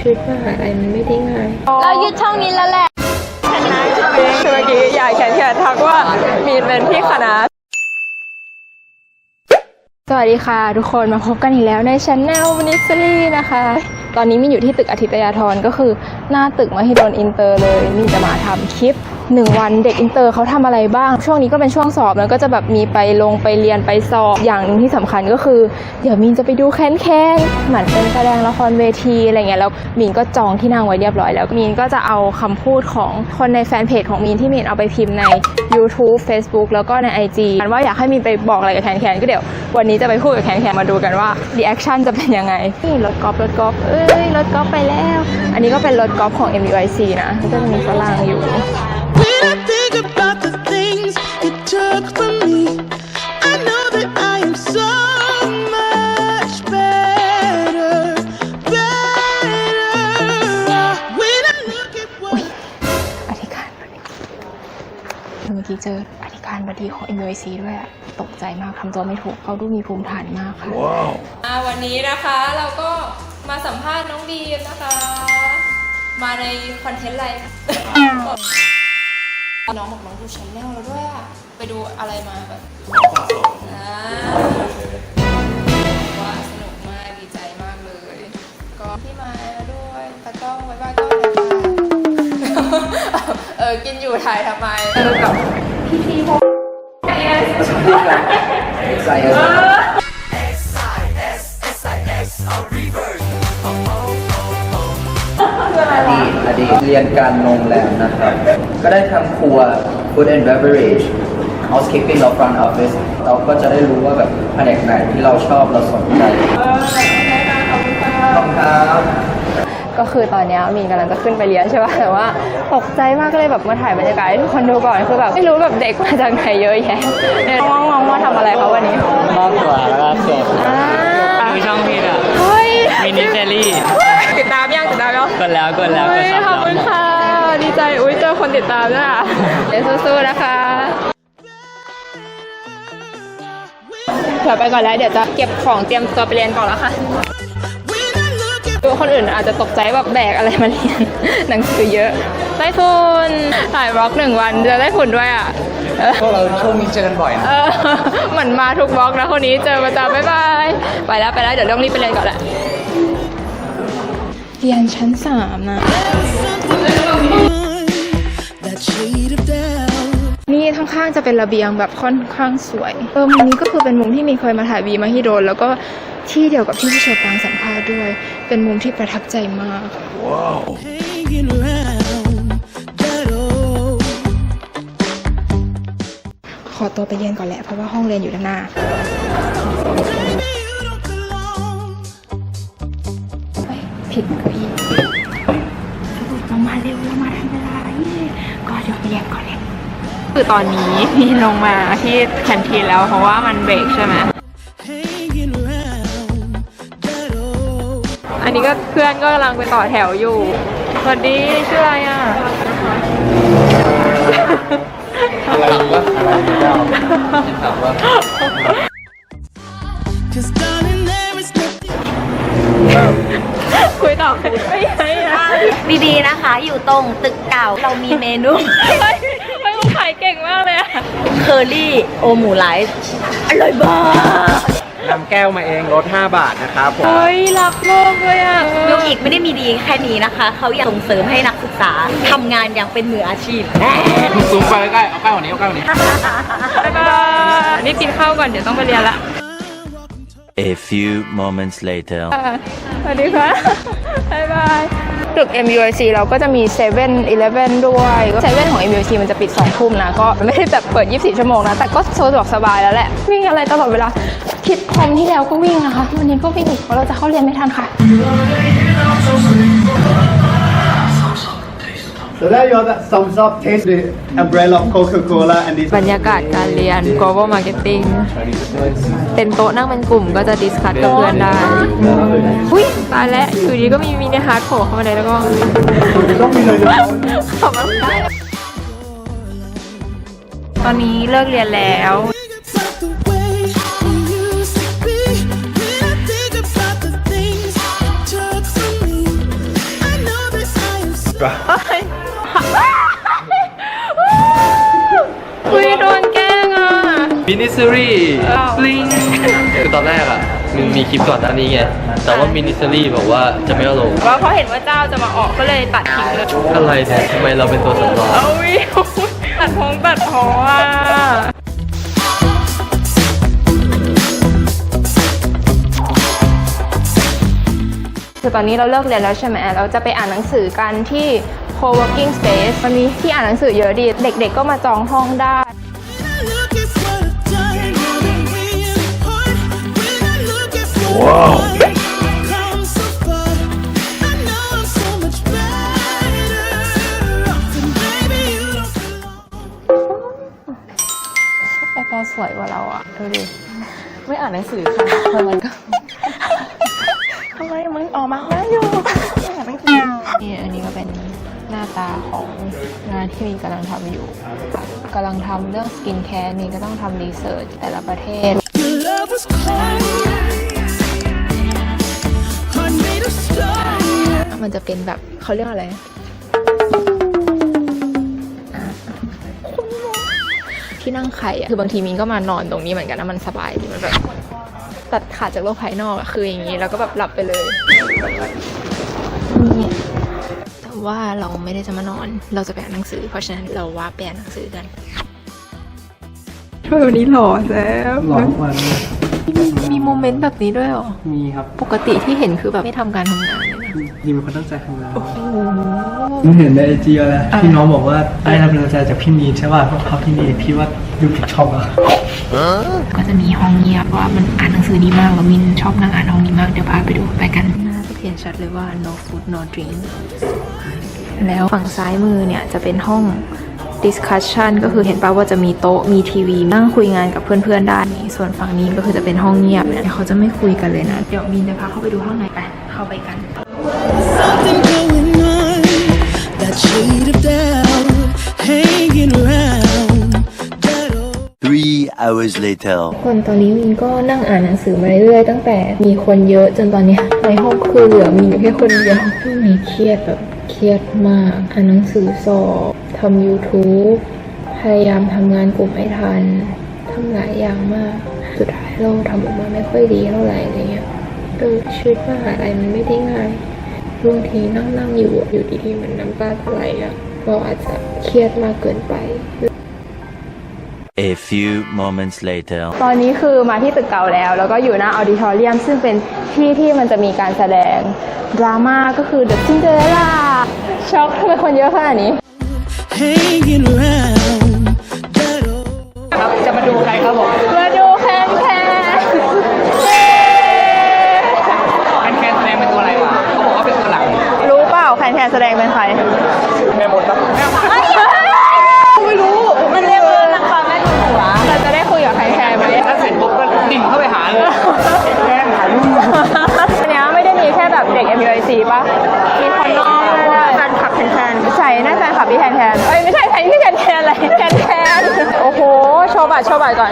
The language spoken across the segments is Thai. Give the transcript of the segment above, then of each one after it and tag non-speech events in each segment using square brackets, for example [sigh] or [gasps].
ชีวิตมหาลัยมันไม่ได้ง่าย เรายึดช่องนี้แล้วแหละคือเมื่อกี้ยายแคนแคนทักว่ามีนเป็นพี่คณะสวัสดีค่ะ ทุกคนมาพบกันอีกแล้วในช anel วนิสลี่นะคะตอนนี้มีอยู่ที่ตึกอาทิตยาธรก็คือหน้าตึกมหิดลอินเตอร์เลยมีจะมาทำคลิปหนึ่งวันเด็กอินเตอร์เขาทำอะไรบ้าง ช่วงนี้ก็เป็นช่วงสอบแล้วก็จะแบบมีไปลงไปเรียนไปสอบอย่างหนึ่งที่สำคัญก็คือ เดี๋ยวมีนจะไปดูแคนแคนเหมือนเป็นแสดงละครเวทีอะไรเงี้ยแล้วมีนก็จองที่นั่งไว้เรียบร้อยแล้วมีนก็จะเอาคำพูดของคนในแฟนเพจของมีนที่มีนเอาไปพิมพ์ใน YouTube Facebook แล้วก็ใน IG กันว่าอยากให้มีนไปบอกอะไรกับแคนแคนก็เดี๋ยววันนี้จะไปพูดกับแคนแคนมาดูกันว่ารีแอคชั่นจะเป็นยังไงนี่รถกอล์ฟรถกอล์ฟเอ้ยรถกอล์ฟไปแล้ว อันนี้ก็เป็นรถกอล์ฟของ MUIC นะ ก็จะมีฝรั่งอยู่ When I think about the things you took from me, I know that I am so much better, better. When I look at what อธิการบดีเมื่อกี้เจออธิการบดีของ MUIC ด้วยอะตกใจมากทำตัวไม่ถูกเขาดูมีภูมิฐานมากค่ะอ่าวันนี้นะคะเราก็ มาสัมภาษณ์น้องบีมนะคะ มาในคอนเทนต์อะไรน้องบอกน้องดูชแนลแล้วด้วยอะไปดูอะไรมาแบบอ่าว่าสนุกมากดีใจมากเลย ก็พี่ไม้แล้วด้วยตากล้องไว้บ้ายกล้องเลยค่ะเออกินอยู่ถ่ายทำไมเออกับพี่พีพงอ เรียนการโรงแรมนะครับ ก็ได้ทำครัว food and beverage housekeeping เรา front office เราก็จะได้รู้ว่าแบบแผนกไหนที่เราชอบเราสนใจขอบคุณครับก็คือตอนเนี้ยมีนกำลังจะขึ้นไปเรียนใช่ป่ะแต่ว่าตกใจมากก็เลยแบบมาถ่ายบรรยากาศให้ทุกคนดูก่อนคือแบบไม่รู้แบบเด็กมาจากไหนเยอะแยะเนี่ยน้องน้องๆมาทำอะไรคะวันนี้มากกว่าแล้วก็เสร็จอ่าดูช่องพี่อะเฮ้ยมินิเซรี่ติดตาม ยังติดตามยังกดแล้วกดแล้วกเฮ้ดยซับขอบคุณค่ะ ดีใจอุ้ยเจอคนติดตามด้วยอะเดี๋ยวสู้ๆนะคะเดี๋ยวไปก่อนแล้วเดี๋ยวจะเก็บของเตรียมตัวไปเรียนก่อนแล้วค่ะ when I look at ดูคนอื่นอาจจะตกใจแบบแบกอะไรมาเรียนหนังสือเยอะได้ฝุ่นถ่ายบล็อกหนึ่งวันจะได้ฝุ่นด้วยอะเออพวกเราช่วงนี้เจอกันบ่อยนะเออเหมือนมาทุกบล็อกนะคนนี้เจอประจำบ๊ายบายไปแล้วไปแล้วเดี๋ยวต้องรีบไปเรียนก่อนแหละ เรียนชั้นสามนะ that shade of doubt. นี่ข้างๆจะเป็นระเบียงแบบค่อนข้างสวย เออมุมนี้ก็คือเป็นมุมที่มีเคยมาถ่ายวีมาฮิโดน แล้วก็ที่เดียวกับที่พี่เชอปางสัมภาษณ์ด้วย เป็นมุมที่ประทับใจมาก Hanging around that old ขอตัวไปเรียนก่อนแหละเพราะว่าห้องเรียนอยู่ด้านหน้า ผิดเก้าอี้สรุปเรามาเร็วเรามาทันเวลานี่ก็เดี๋ยวไปเรียนก่อนเลยคือตอนนี้พี่ลงมาที่แคนทีนแล้วเพราะว่ามันเบรกใช่ไหม Hanging around that old อันนี้ก็เพื่อนก็กำลังไปต่อแถวอยู่ สวัสดีชื่ออะไรอะ อะไรวะอะไรเจ้าถามว่า Cause darling there is nothing คุยต่อไม่ใช่นะบีบีนะคะ อยู่ตรงตึกเก่าเรามีเมนูเฮ้ยเฮ้ยมึงขายเก่งมากเลยอะเคอรี่โอหมูไลฟ์อร่อยมากนำแก้วมาเองลด5บาทนะครับผมเฮ้ยรักโลกเลยอะยูอีกไม่ได้มีดีแค่นี้นะคะ เขาอยากส่งเสริมให้นักศึกษาทำงานอย่างเป็นมืออาชีพซูมไปใกล้ๆเอาใกล้กว่านี้เอาใกล้กว่านี้บ๊ายบายนี่กินข้าวก่อนเดี๋ยวต้องไปเรียนละ A few moments later. ค่ะสวัสดีค่ะบ๊ายบายตึก MUIC เราก็จะมี7 e เ e ่ e อด้วยเซเว่นของ MUIC มันจะปิด2ทุ่มนะ ก็ไม่ได้แบบเปิด 24 ชั่วโมงนะ แต่ก็สะดวกสบายแล้วแหละ วิ่งอะไรตลอดเวลาคิดคอมที่แล้วก็วิ่งนะคะ วันนี้ก็วิ่งอีกเพราะเราจะเข้าเรียนไม่ทันค่ะ So there you are, that thumbs up, taste the umbrella of Coca-Cola and these บรรยากาศการเรียน global marketing เป็นโต๊ะนั่งเป็นกลุ่มก็จะดิสคัทกับเพื่อนได้ อุ้ยตายแล้วอยู่ดีก็มีมินิฮาร์ดโผล่เข้ามาเลยแล้วก็ขอบคุณค่ะตอนนี้เลิกเรียนแล้ว Think มินิซีรีส์ปลิงคือตอนแรกอะมันมีคลิปก่อนหน้านี้ไง แต่ว่ามินิซีรีส์บอกว่าจะไม่เอาลง ว่าเขาเห็นว่าเจ้าจะมาออกก็เลยตัดทิ้งเลยอะไรเนี่ยทำไมเราเป็นตัวสำรองเอาวิวตัดพงตัดพออะคือตอนนี้เราเลิกเรียนแล้วใช่ไหมเราจะไปอ่านหนังสือกันที่ co-working space มันมีที่อ่านหนังสือเยอะดี เด็กๆก็มาจองห้องได้ you don't belong. โอปอสวยกว่าเราอะดูดิไม่อ่านหนังสือค่ะทำไมก็ทำไมมึงออกมาแล้วอยู่ไม่อ่านหนังสือนี่อันนี้ก็เป็นหน้าตาของงานที่มีกำลังทำอยู่กำลังทำเรื่องสกินแคร์นี่ก็ต้องทำรีเสิร์ชแต่ละประเทศ Your love was cold. มันจะเป็นแบบเขาเรียกอะไรที่นั่งไข่อะคือบางทีมินก็มานอนตรงนี้เหมือนกันนะมันสบายดีมันแบบตัดขาดจากโลกภายนอกอะคืออย่างนี้แล้วก็แบบหลับไปเลยนี่แต่ว่าเราไม่ได้จะมานอน เราจะไปอ่านหนังสือ เพราะฉะนั้นเราว่าไปอ่านหนังสือกันช่วยวันนี้หล่อแล้วหลอก มันมีโมเมนต์แบบนี้ด้วยเหรอ มีครับปกติที่เห็นคือแบบไม่ทำการทำงานเลยนะยิมเป็นคนตั้งใจทำงานผมเห็นในไอจีแล้วที่น้องบอกว่าได้รับกำลังใจจากพี่มีนใช่ป่ะเพราะพี่มีนพี่ว่าดูผิดชอบอะก็จะมีห้องเงียบว่ามันอ่านหนังสือดีมากแล้วมินชอบนั่งอ่านห้องนี้มากเดี๋ยวพาไปดูไปกัน หน้าจะเขียนชัดเลยว่า no food no drink แล้วฝั่งซ้ายมือเนี่ยจะเป็นห้อง discussion ก็คือเห็นป่าว่าจะมีโต๊ะมีทีวีนั่งคุยงานกับเพื่อนๆได้นี่ส่วนฝั่งนี้ก็คือจะเป็นห้องเงียบเนี่ยเขาจะไม่คุยกันเลยนะ เดี๋ยวมินจะพาเข้าไปดูห้องไหนไปเข้าไปกัน Something going on. That shade of doubt hanging around. Hours later. คนตอนนี้มินก็นั่งอ่านหนังสือมาเรื่อยๆตั้งแต่มีคนเยอะจนตอนนี้ในห้องคือเหลือมีอยู่แค่คนเดียวช่วงนี้เครียดแบบเครียดมาก อ่านหนังสือสอบทำ YouTube พยายามทำงานกลุ่มให้ทันทำหลายอย่างมาก สุดท้ายเราทำออกมาไม่ค่อยดีเท่าไหร่อะไรเงี้ยเออชีวิตมหาลัยมันไม่ได้ง่ายบางทีนั่งนั่งๆอยู่อยู่ดีๆมันน้ำตาไหลอะเราอาจจะเครียดมากเกินไป A few moments later. ตอนนี้คือมาที่ตึกเก่าแล้ว แล้วก็อยู่หน้าออดิทอเรียม ซึ่งเป็นที่ที่มันจะมีการแสดง ดราม่าก็คือ The Cinderella ช็อกทำไมคนเยอะขนาดนี้ hanging around. That old ครับจะมาดูใครครับผมมาดูแคนแคนเย้แคนแคนแสดงเป็นตัวอะไรวะเขาบอกว่าเป็นตัวหลักรู้เปล่าแคนแคนแสดงเป็นใคร เด็ก MUIC ป่ะมีคนนอกด้วยแฟนคลับแคนแคนใช่น่าแฟนคลับพี่แคนแคนเอ้ยไม่ใช่แฟนพี่แคนแคนอะไรแคนแคนโอ้โหโชว์บัตรโชว์บัตรก่อน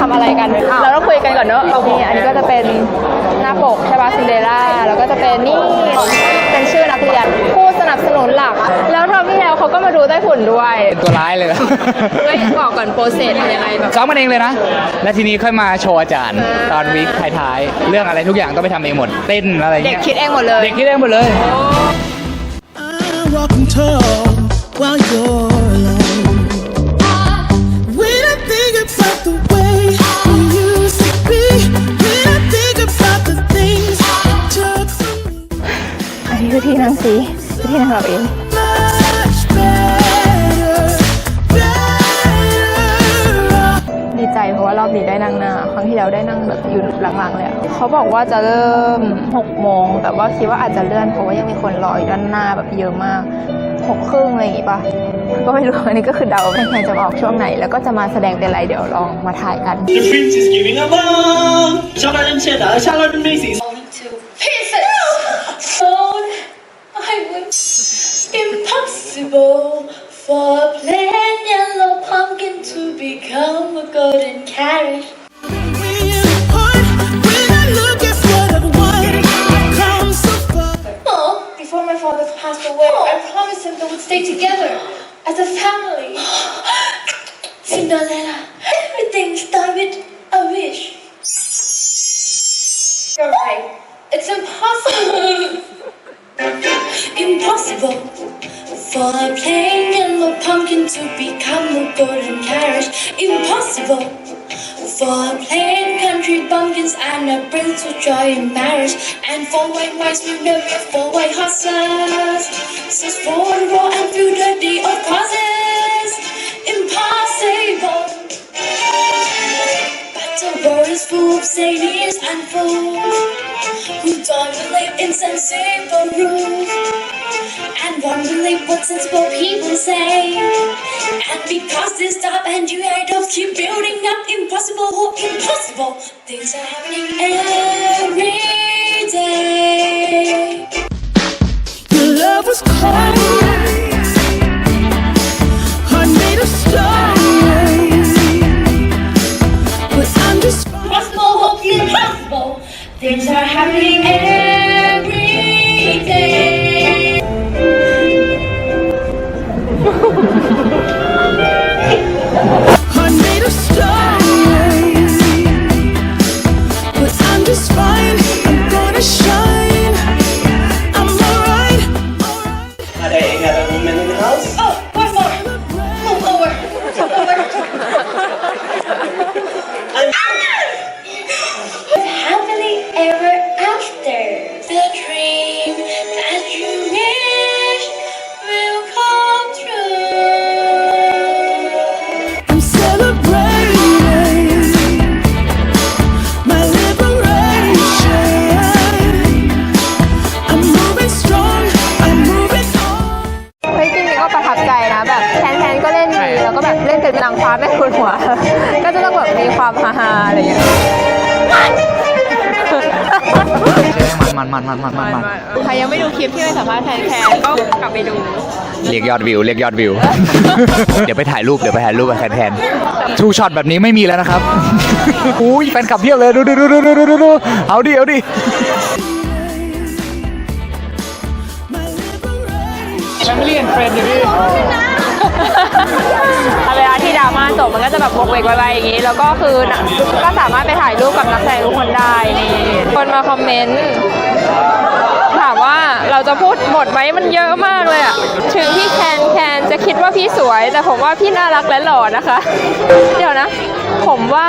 ทำอะไรกันเราต้องคุยกันก่อนเนอะนี่อันนี้ก็จะเป็นหน้าปกใช่ป่ะซินเดอเรลล่าแล้วก็จะเป็นนี่เป็นชื่อนักเรียนผู้ส นับสนุนหลัก แล้วเทอมที่แล้วเขาก็มาดูไต้ฝุ่นด้วยเป็นตัวร้ายเลยนะเฮ้ยบอกก่อนโปรเซสเป็นยังไงแบบ ซ้อมมันเองเลยนะ และทีนี้ค่อยมาโชว์อาจารย์ ตอนวีคท้ายๆ เรื่องอะไรทุกอย่างต้องไปทำเองหมด เต้นอะไรเด็เงี้กยคิดเองหมดเลย เด็กคิดเองหมดเลย I'm ของเราเองดีใจเพราะว่ารอบนี้ได้นั่งหน้า ครั้งที่แล้วได้นั่งแบบอยู่หลังๆเลยเขาบอกว่าจะเริ่ม 6 โมง แต่ว่าคิดว่าอาจจะเลื่อนเพราะว่ายังมีคนรออยู่ด้านหน้าแบบเยอะมากหกครึ่งอะไรอย่างงี้ปะก็ไม่รู้อันนี้ก็คือเดาไม่ใครจะออกช่วงไหน แล้วก็จะมาแสดงเป็นอะไรเดี๋ยวลองมาถ่ายกัน The prince is giving a ball. ชอบอะไรเช่นชอบอะไรไม่สี stay together as a family. [gasps] Cinderella, everything started with a wish. You're right. It's impossible. [laughs] impossible for a plain yellow pumpkin to become a golden carriage. Impossible for a plain country bumpkins and a prince to joy in marriage. And for white mice will marry four white horses. Says for the roar and through the day of causes. Impossible. But the world is full of sailors and fools who don't believe in sensible rules and believe what sensible people say. And because they stop and you idols keep building up impossible, impossible things are happening every day. Your love was cold, heart made of stone. But I'm just Impossible, hope impossible things are happening every มันมันมันมันมันมันใครยังไม่ดูคลิปที่ไปสัมภาษณ์แทนแทนก็กลับไปดู เรียกยอดวิวเรียกยอดวิว เดี๋ยวไปถ่ายรูปเดี๋ยวไปถ่ายรูปกับแทนๆทูช็อตแบบนี้ไม่มีแล้วนะครับอุ้ยแฟนคลับเพียบเลยดูดูดูดูดูดูดูเอาดิเอาดิแฟมิลี่แอนด์เฟรนด์ดิเวลาที่ด ราม่าจบมันก็จะแบบวกเวกไวๆอย่างนี้ แล้วก็คือน่ะก็สามารถไปถ่ายรูปกับนักแสดงทุกคนได้นี่คนมาคอมเมนต์ถามว่าเราจะพูดหมดไหมมันเยอะมากเลยอะถึงพี่แคนแคนจะคิดว่าพี่สวย แต่ผมว่าพี่น่ารักและหล่อนะคะ เดี๋ยวนะ ผมว่า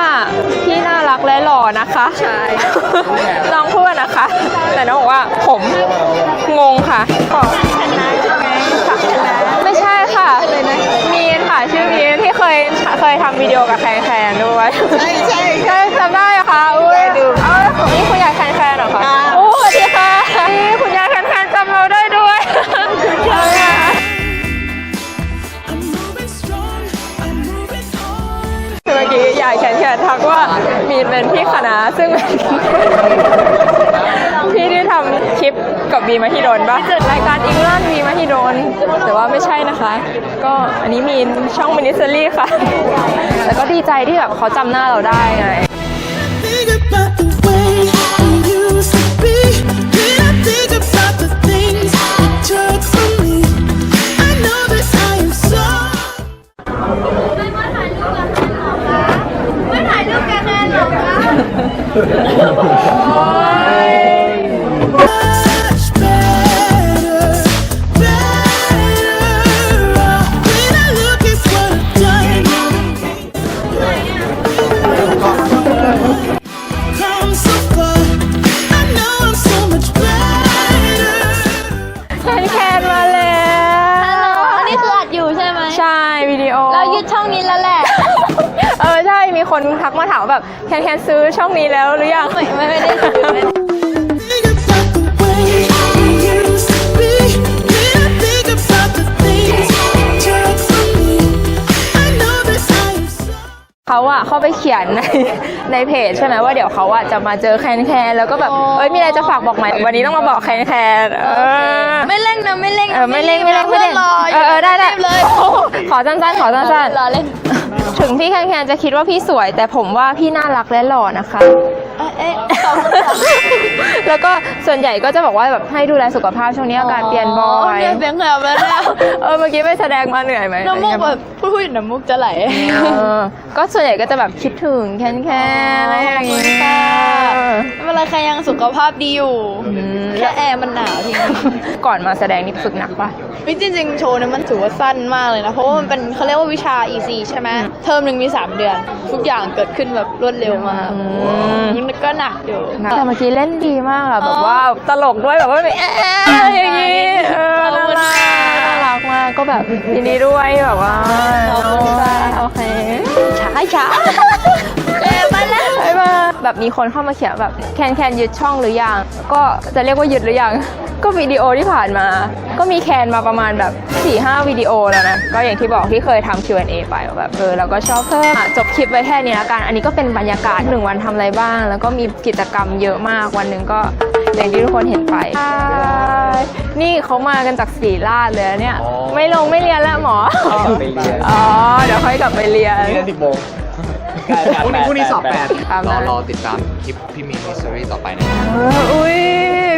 พี่น่ารักและหล่อนะคะใช่น้องพูดนะคะ แต่น้องบอกว่าผมงงค่ะบอกชนะใช่ไหมไม่ใช่ ค่ะมีนค่ะชื่อมีนที่เคยเคยทำวิดีโอกับแคนแคนด้วย ใช่ใช่ใช่จำได้เหรอคะอุ้ยเอานี่คุณยายแคนแคนเหรอคะโอ้สวัสดีค่ะนี่คุณยายแคนแคนจำเราได้ด้วยเอาค่ะ I'm moving strong. I'm moving on. คือเมื่อกี้ยายแคนแคนทักว่ามีนเป็นพี่คณะซึ่งพี่ที่ทำคลิป กับบีมาฮิโดนปะรายการอิงลันบีมาฮิโดน แต่ว่าไม่ใช่นะคะ ก็อันนี้มีช่องมินิเซอรี่ค่ะ แล้วก็ดีใจที่แบบเขาจำหน้าเราได้ไง วิดีโอ เรายึดช่องนี้แล้วแหละ เออใช่มีคนทักมาถามว่าแบบแคนแคนซื้อช่องนี้แล้วหรือยังไม่ไม่ได้ซื้อ เขาอะเข้าไปเขียนในในเพจใช่ไหมว่าเดี๋ยวเขาอะจะมาเจอแคนแคนแล้วก็แบบเอ้ยมีอะไรจะฝากบอกไหมวันนี้ต้องมาบอกแคนแคนเออไม่เร่งนะไม่เร่งเออไม่เร่งไม่เร่งไม่เร่งรอเออเออได้ได้เลยขอสั้นๆขอสั้นรอเล่นๆถึงพี่แคนแคนจะคิดว่าพี่สวย แต่ผมว่าพี่น่ารักและหล่อนะคะเอ๊ะ แล้วก็ส่วนใหญ่ก็จะบอกว่าแบบให้ดูแลสุขภาพช่วงนี้อากาศเปลี่ยนบ่อยเนี่ยเสียงแหบแล้วเนี่ยเออเมื่อกี้ไปแสดงมาเหนื่อยไหมน้ำมูกแบบพูดพูดอยู่น้ำมูกจะไหลเออก็ส่วนใหญ่ก็จะแบบคิดถึงแค่แค่อะไรอย่างขอบงี้คุณค่ะไม่เป็นไรใครยังสุขภาพดีอยู่แค่แอร์มันหนาวทีนี้ก่อนมาแสดงนี่ฝึกหนักปะวิจริงๆโชว์เนี่ยมันถือว่าสั้นมากเลยนะ เพราะว่ามันเป็นเขาเรียกว่าวิชา EC ใช่ไหมเทอมหนึ่งมี 3 เดือน ทุกอย่างเกิดขึ้นแบบรวดเร็วมากมันก็หนักอยู่แต่เมื่อกี้เล่นดีมากอะแบบว่าตลกด้วยแบบว่าแบบเอ๊ะอย่างงี้เออน่ารักน่ารักมากก็แบบยินดีด้วยแบบว่าขอบคุณค่ะโอเคช้าช้าเอ๊ะมา แบบมีคนเข้ามาเขียนแบบแคนแคนยึดช่องหรือยังก็จะเรียกว่ายึดหรือยังก็วิดีโอที่ผ่านมา ก็มีแคนมาประมาณแบบ4ี่ห้าวิดีโอแล้วนะ ก็อย่างที่บอกที่เคยทำ Q&A ไปว่าแบบเออเราก็ชอบเพิ่มอะจบคลิปไว้แค่นี้แล้วกัน อันนี้ก็เป็นบรรยากาศหนึ่งวันทำอะไรบ้าง แล้วก็มีกิจกรรมเยอะมากวันหนึ่งก็อย่างที่ทุกคนเห็นไปใช่นี่เขามากันจากสีราดเลยนะเนี่ย ไม่ลงไม่เรียนแล้วหมอไปเรียนอ๋อ เดี๋ยวค่อยกลับไปเรียนเรียนสิบโมง พรุ่งนี้พรุ่งนี้สอบแปดตามรนั้อนรอติดตามคลิปพี่มีมิสซิรี่ต่อไปนะเอออุ้ย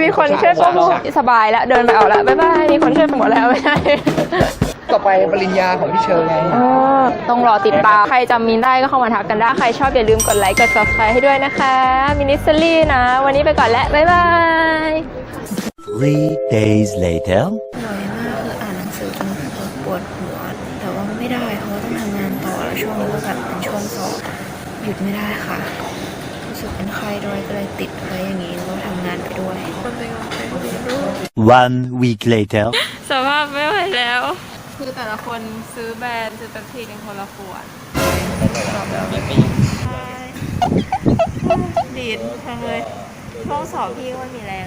มีคนช่วยโปรโมทสบายแล้วเดินไปเอาละบ๊ายบาย มีคนช่วยโปรโมทแล้วไม่ใช่ต่อไปปริญญาของพี่เชอร์ไง เออต้องรอติดตาม ใครจำมินได้ก็เข้ามาทักกันได้ ใครชอบอย่าลืมกดไลค์ กด subscribe ให้ด้วยนะคะ มินิสลี่นะ วันนี้ไปก่อนแล้วบ๊ายบาย Three days later. ยุดไม่ได้ค่ะรู้สึกเป็นไข้ด้วยก็เลยติดไว้อย่างนี้แล้วก็ทำงานไปด้วย One week later. สภาพไม่ไหวแล้ว คือแต่ละคนซื้อแบรนด์ซื้อแป๊บทีหนึงคนละขวดดีดทางเลยช่วงสอบพี่ก็ไม่มีแรง